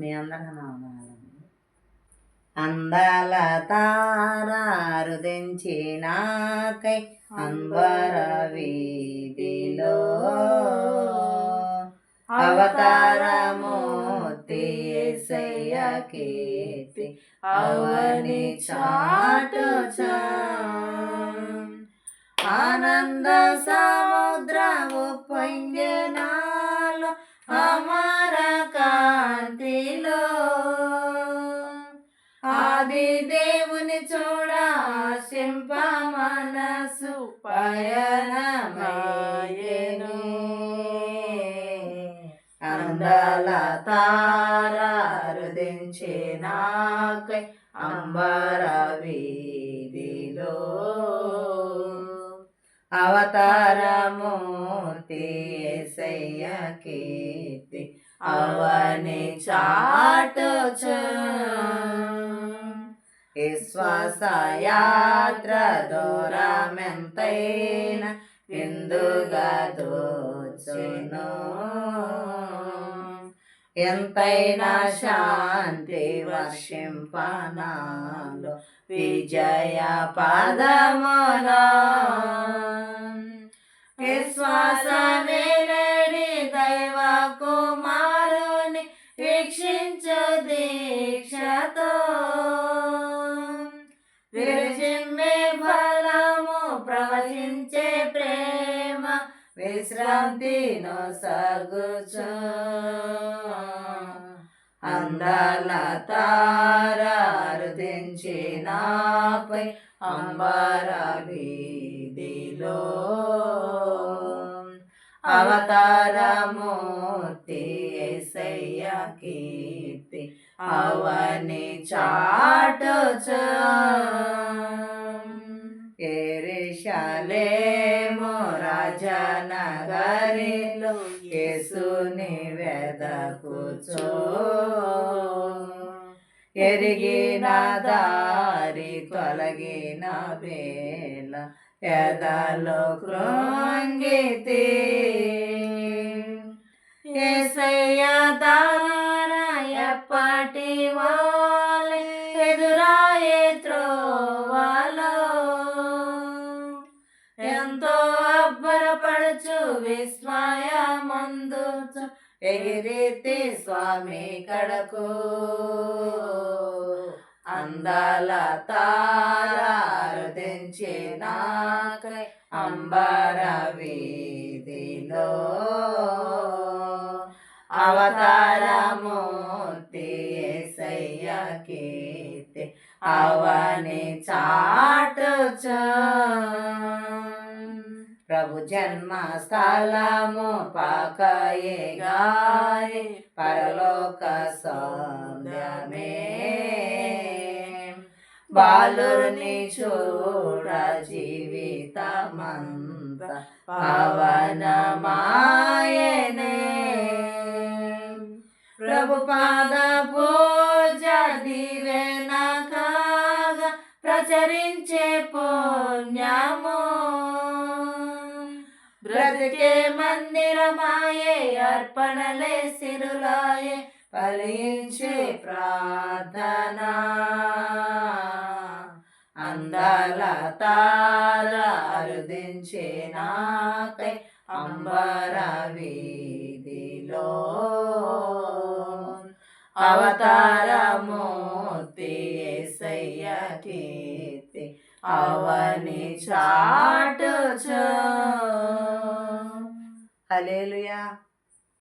మీ అందరికీ నా వందనాలండి అందాల తారారుదించి నాకై అంబర వీధిలో అవతారమూర్తి ఎసయ్య కీర్తి అవని చాటు ఆనంద సముద్రము పొంగినా కాంతిలో ఆది దేవుని చూడ శింప మనసు పయనమయను అందల తారారుదించే నాకై అంబర వీధిలో అవతారమూర్తి ఎసయ్య కీర్తి అవని చాటుచు విశ్వాస యాత్ర దూరమెంతైన ఎందుగా ఎంతైనా శాంతి వర్షింపనాలు విజయ పదమున. విశ్వాసమే వీక్షించు దీక్షతో. విరజిమ్మే ఫలము ప్రవహించే ప్రేమ విశ్రాంతిను సగుచు అందాల తారారుదించి నాపై అంబర వీధిలో అవతారమూర్తి ఎసయ్య కీర్తి అవని చాటుచు ఎరిషలేము రాజనగరిలో యేసుని వెదకుచో ఎరిగిన దారి తొలగిన వేళ ఎదలో కృంగితి ఏసయ్య దార ఎప్పటి వాళ్ళే ఎదురాయే త్రోవాలో. ఎంతో అబ్బరపడుచు విస్మయ ముందుచు ఎగిరితి స్వామి కడకు. అందాల తారారుదించి నాకై అంబర వీధిలో. అవతారమూర్తి ఎసయ్య కీర్తి అవని చాటుచు. ప్రభు జన్మ స్థలము పాకయే గారి పరలోక సౌందర్యమే. బాలుని చూడ జీవితమంత పవనమా ప్రభు పాద పూజ దివెన కాగా ప్రచరించే పుణ్యము బ్రతికే మందిరమాయే అర్పణలే సిరులాయే ఫలించే ప్రార్థన అందాల తార అరుదించే నాకై అంబరవీ అవతారమూర్తి ఏసయ్య కీర్తి అవని చాటుచు. హలేలుయా